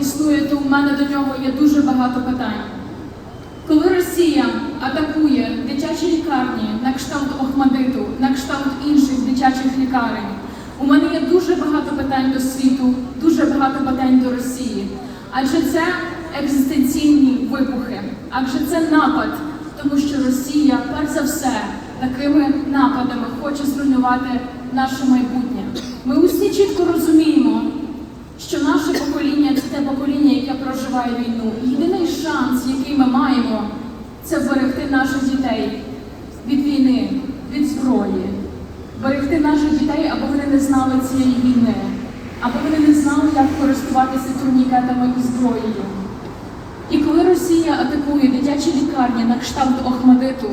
Існує, то у мене до нього є дуже багато питань. Коли Росія атакує дитячі лікарні на кшталт Охмадиту, на кшталт інших дитячих лікарень, у мене є дуже багато питань до світу, дуже багато питань до Росії. Адже це екзистенційні вибухи, адже це напад, тому що Росія, перш за все, такими нападами хоче зруйнувати наше майбутнє. Ми усі чітко розуміємо, що наше покоління, яке війну. І Єдиний шанс, який ми маємо, це вберегти наших дітей від війни, від зброї, берегти наших дітей, аби вони не знали цієї війни, аби вони не знали, як користуватися турнікетами і зброєю. І коли Росія атакує дитячі лікарні на кшталт Охмадиту,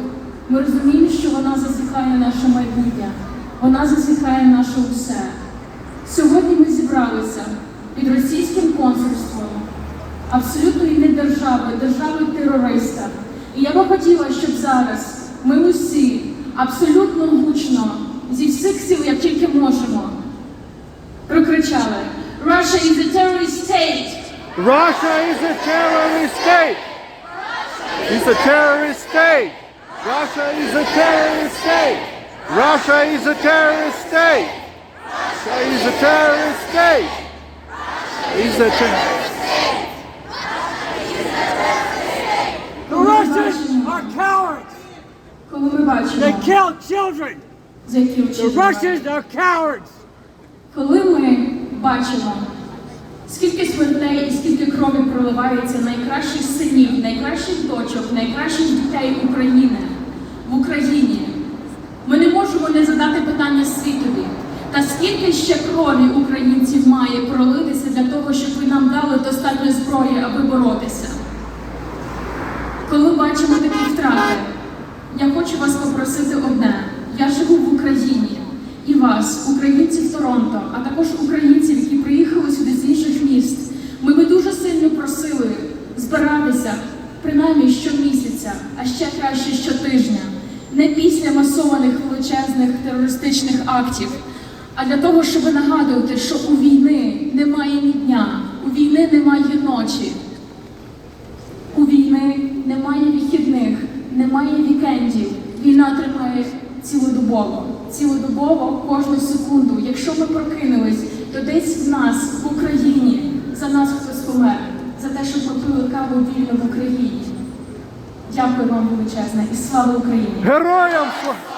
ми розуміємо, що вона зазіхає наше майбутнє, вона зазіхає наше усе. Сьогодні ми зібралися під російським консульством абсолютної не держави, держави терориста. І я би хотіла, щоб зараз ми усі абсолютно гучно, зі всіх сил, як тільки можемо, прокричали Russia is a terrorist state! Russia is a terrorist state. It's a terrorist state. Russia is a terrorist state. Russia is a terrorist state. Russia is a terrorist state. Is a ter- The Russians are cowards. Коли ми бачимо, They kill children. за які The Russians are cowards. Коли ми бачимо, скільки смертей і скільки крові проливається найкращих синів, найкращих дочок, найкращих дітей України в Україні, ми не можемо не задати питання світові. Та скільки ще крові українців має пролитися для того, щоб ви нам дали достатньо зброї, аби боротися? Коли бачимо такі втрати, я хочу вас попросити одне. Я живу в Україні і вас, українців Торонто, а також українців, які приїхали сюди з інших міст. Ми би дуже сильно просили збиратися принаймні щомісяця, а ще краще щотижня, не після масованих величезних терористичних актів, а для того, щоб нагадувати, що у війни немає ні дня, у війни немає ночі. У війни немає вихідних, немає вікендів. Війна триває цілодобово. Цілодобово кожну секунду. Якщо ми прокинулись, то десь в нас в Україні за нас хтось помер, за те, що ми каву вільно в Україні. Дякую вам величезне і слава Україні! Героям слава!